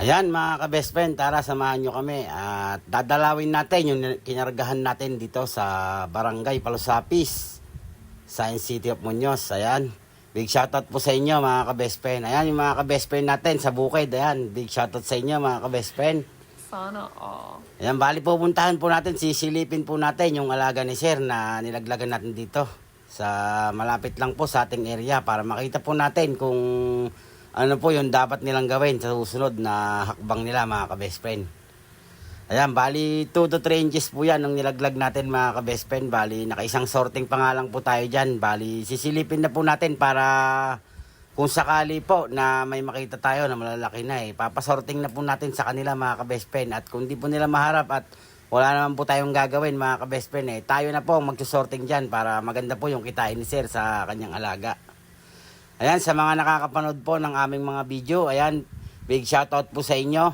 Ayan mga ka-best friend, tara samahan nyo kami at dadalawin natin yung kinargahan natin dito sa Barangay Palusapis, Science City of Muñoz. Ayan, big shoutout po sa inyo mga ka-best friend. Ayan yung mga ka-best friend natin sa bukid. Ayan, big shoutout sa inyo mga ka-best friend. Sana all. Ayan, bali pupuntahan po natin, sisilipin po natin yung alaga ni Sir na nilaglagan natin dito sa malapit lang po sa ating area para makita po natin kung ano po yung dapat nilang gawin sa susunod na hakbang nila mga ka-best friend. Ayan, bali 2 to 3 inches po yan nung nilaglag natin mga ka-best friend. Bali, nakaisang sorting pa nga lang po tayo dyan. Bali, sisilipin na po natin para kung sakali po na may makita tayo na malalaki na eh, papasorting na po natin sa kanila mga ka-best friend. At kung di po nila maharap at wala naman po tayong gagawin mga ka-best friend eh, tayo na po ang magsusorting dyan para maganda po yung kitain ni Sir sa kanyang alaga. Ayan, sa mga nakakapanood po ng aming mga video, ayan, big shoutout po sa inyo.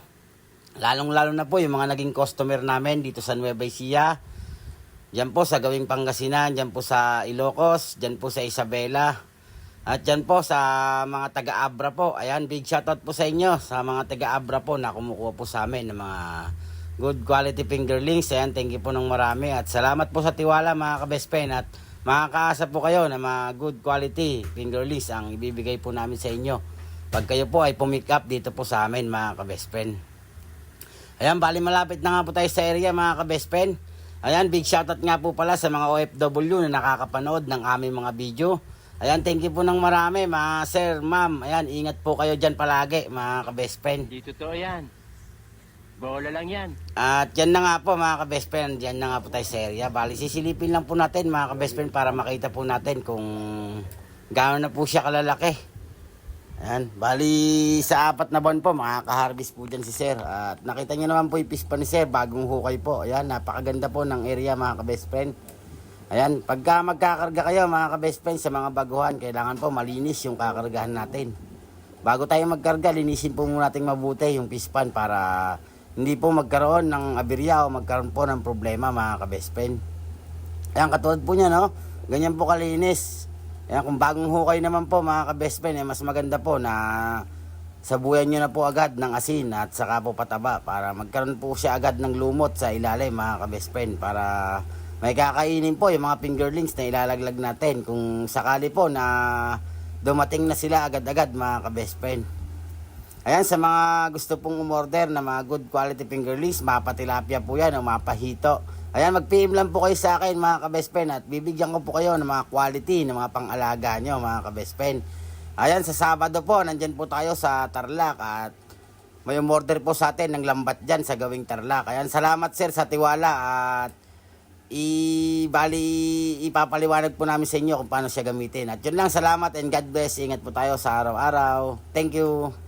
Lalong-lalo na po yung mga naging customer namin dito sa Nueva Ecija. Diyan po sa Gawing Pangasinan, diyan po sa Ilocos, diyan po sa Isabela. At diyan po sa mga taga-Abra po. Ayan, big shoutout po sa inyo sa mga taga-Abra po na kumukuha po sa amin ng mga good quality fingerlings. Ayan, thank you po ng marami. At salamat po sa tiwala mga ka-best friend. At makakaasa po kayo na mga good quality fingerlings ang ibibigay po namin sa inyo. Pag kayo po ay pumick up dito po sa amin mga ka-best friend. Ayan, bali malapit na nga po tayo sa area mga ka-best friend. Ayan, big shoutout nga po pala sa mga OFW na nakakapanood ng aming mga video. Ayan, thank you po ng marami mga sir, ma'am. Ayan, ingat po kayo dyan palagi mga ka-best friend. Hindi totoo yan. Bola lang yan. At yan na nga po mga ka-best friend, yan na nga po tayo sa area. Bali, sisilipin lang po natin mga ka-best friend para makita po natin kung gaano na po siya kalalaki. Ayan, bali sa apat na buwan po, makaka-harvest po dyan si Sir. At nakita niyo naman po yung pispa ni Sir, bagong hukay po. Ayan, napakaganda po ng area mga ka-best friend. Ayan, pagka magkakarga kayo mga ka-best friend sa mga baguhan, kailangan po malinis yung kakargahan natin. Bago tayo magkarga, linisin po muna natin mabuti yung pispan para hindi po magkaroon ng aberya o magkaroon po ng problema mga ka-best friend. Ayan, katulad po niya, no? Ganyan po kalinis. Ayan, kung bagong hukay naman po mga ka-best friend, eh, mas maganda po na sabuyan nyo na po agad ng asin at saka po pataba para magkaroon po siya agad ng lumot sa ilalim mga ka-best friend para may kakainin po yung mga fingerlings na ilalaglag natin kung sakali po na dumating na sila agad-agad mga ka-best friend. Ayan, sa mga gusto pong umorder na mga good quality fingerlings, mapatilapia po yan o mapahito. Ayan, mag-PM lang po kayo sa akin mga ka-best friend at bibigyan ko po kayo ng mga quality, ng mga pang-alaga nyo mga ka-best friend. Ayan, sa Sabado po, nandyan po tayo sa Tarlac at may umorder po sa atin ng lambat dyan sa gawing Tarlac. Ayan, salamat sir sa tiwala at i bali ipapaliwanag po namin sa inyo kung paano siya gamitin. At yun lang, salamat and God bless. Ingat po tayo sa araw-araw. Thank you.